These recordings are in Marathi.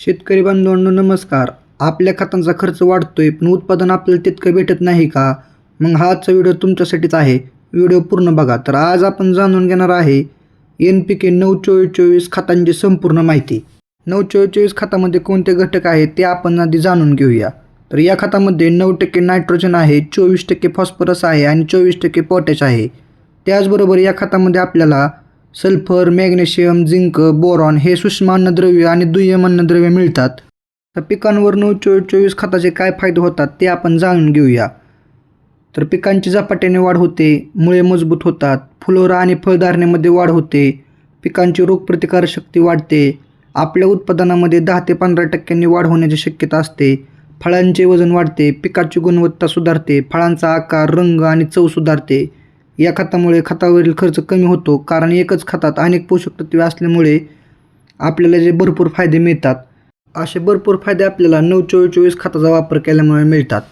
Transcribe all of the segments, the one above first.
शेतकरी बांधवांनो नमस्कार. आपल्या खतांचा खर्च वाढतोय पण उत्पादन आपल्याला तितकं भेटत नाही का? मग हा आजचा व्हिडिओ तुमच्यासाठीच आहे. व्हिडिओ पूर्ण बघा. तर आज आपण जाणून घेणार आहे एन पी के नऊ चोवीस चोवीस खतांची संपूर्ण माहिती. नऊ चोवीस चोवीस खतामध्ये कोणते घटक आहेत ते आपण आधी जाणून घेऊया. तर या खतामध्ये नऊ टक्के नायट्रोजन आहे चोवीस टक्के फॉस्फरस आहे आणि चोवीस टक्के पोटॅश आहे. त्याचबरोबर या खतामध्ये आपल्याला सल्फर मॅग्नेशियम झिंक बोरॉन हे सूक्ष्म अन्नद्रव्य आणि दुय्यम अन्नद्रव्य मिळतात. तर पिकांवर नऊ चोवीस चोवीस खताचे काय फायदे होतात ते आपण जाणून घेऊया. तर पिकांची झपाट्याने वाढ होते मुळे मजबूत होतात फुलोरा आणि फळधारणेमध्ये वाढ होते पिकांची रोगप्रतिकारशक्ती वाढते आपल्या उत्पादनामध्ये दहा ते पंधरा टक्क्यांनी वाढ होण्याची शक्यता असते फळांचे वजन वाढते पिकाची गुणवत्ता सुधारते फळांचा आकार रंग आणि चव सुधारते. या खतामुळे खतावरील खर्च कमी होतो कारण एकच खतात अनेक पोषक तत्वे असल्यामुळे आपल्याला जे भरपूर फायदे मिळतात असे भरपूर फायदे आपल्याला नऊ चोवीस चोवीस खताचा वापर केल्यामुळे मिळतात.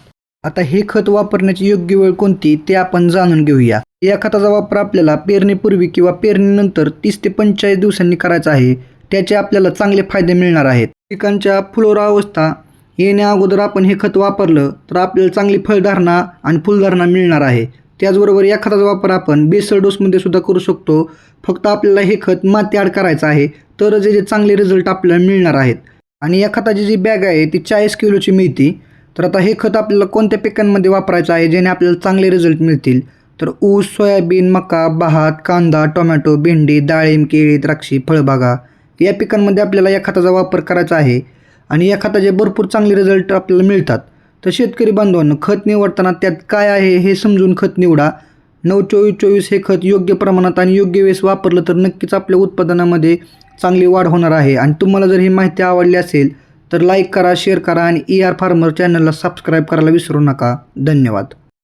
आता हे खत वापरण्याची योग्य वेळ कोणती ते आपण जाणून घेऊया. या खताचा वापर आपल्याला पेरणीपूर्वी किंवा पेरणीनंतर तीस ते पंचेचाळीस दिवसांनी करायचा आहे. त्याचे आपल्याला चांगले फायदे मिळणार आहेत. पिकांच्या फुलोरा अवस्था येण्या अगोदर आपण हे खत वापरलं तर आपल्याला चांगली फळधारणा आणि फुलधारणा मिळणार आहे. त्याचबरोबर या खताचा वापर आपण बेसळ डोसमध्ये सुद्धा करू शकतो. फक्त आपल्याला हे खत माती आड करायचं आहे तरच जे चांगले रिझल्ट आपल्याला मिळणार आहेत. आणि या खताची जी बॅग आहे ती चाळीस किलोची मिळते. तर आता हे खत आपल्याला कोणत्या पिकांमध्ये वापरायचं आहे ज्याने आपल्याला चांगले रिझल्ट मिळतील? तर ऊस सोयाबीन मका भात कांदा टोमॅटो भेंडी डाळिंब केळी द्राक्षी फळबागा या पिकांमध्ये आपल्याला या खताचा वापर करायचा आहे. आणि या खताचे भरपूर चांगले रिझल्ट आपल्याला मिळतात तर शेतकरी बांधवांनो खत निवडताना त्यात काय आहे हे समजून खत निवडा. नऊ चोवीस चोवीस हे खत योग्य प्रमाणात आणि योग्य वेळेस वापरलं तर नक्कीच आपल्या उत्पादनामध्ये चांगली वाढ होणार आहे. आणि तुम्हाला जर ही माहिती आवडली असेल तर लाईक करा शेअर करा आणि ई आर फार्मर चॅनलला सबस्क्राईब करायला विसरू नका. धन्यवाद.